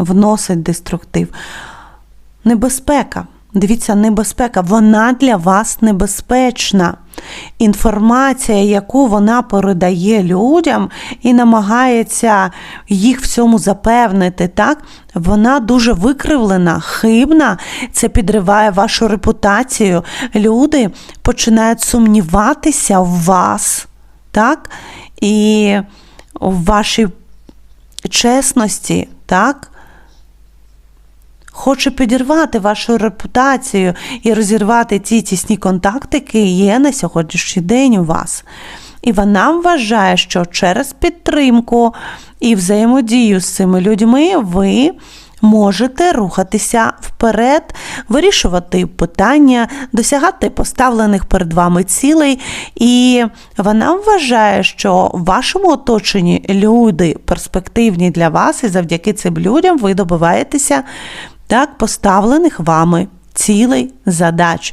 вносить деструктив. Небезпека. Дивіться, небезпека, вона для вас небезпечна. Інформація, яку вона передає людям і намагається їх в цьому запевнити, так? вона дуже викривлена, хибна, це підриває вашу репутацію. Люди починають сумніватися в вас, так? І в вашій чесності, так? Хоче підірвати вашу репутацію і розірвати ті тісні контакти, які є на сьогоднішній день у вас. І вона вважає, що через підтримку і взаємодію з цими людьми ви можете рухатися вперед, вирішувати питання, досягати поставлених перед вами цілей. І вона вважає, що в вашому оточенні люди перспективні для вас, і завдяки цим людям ви добиваєтеся так поставлених вами цілей задач.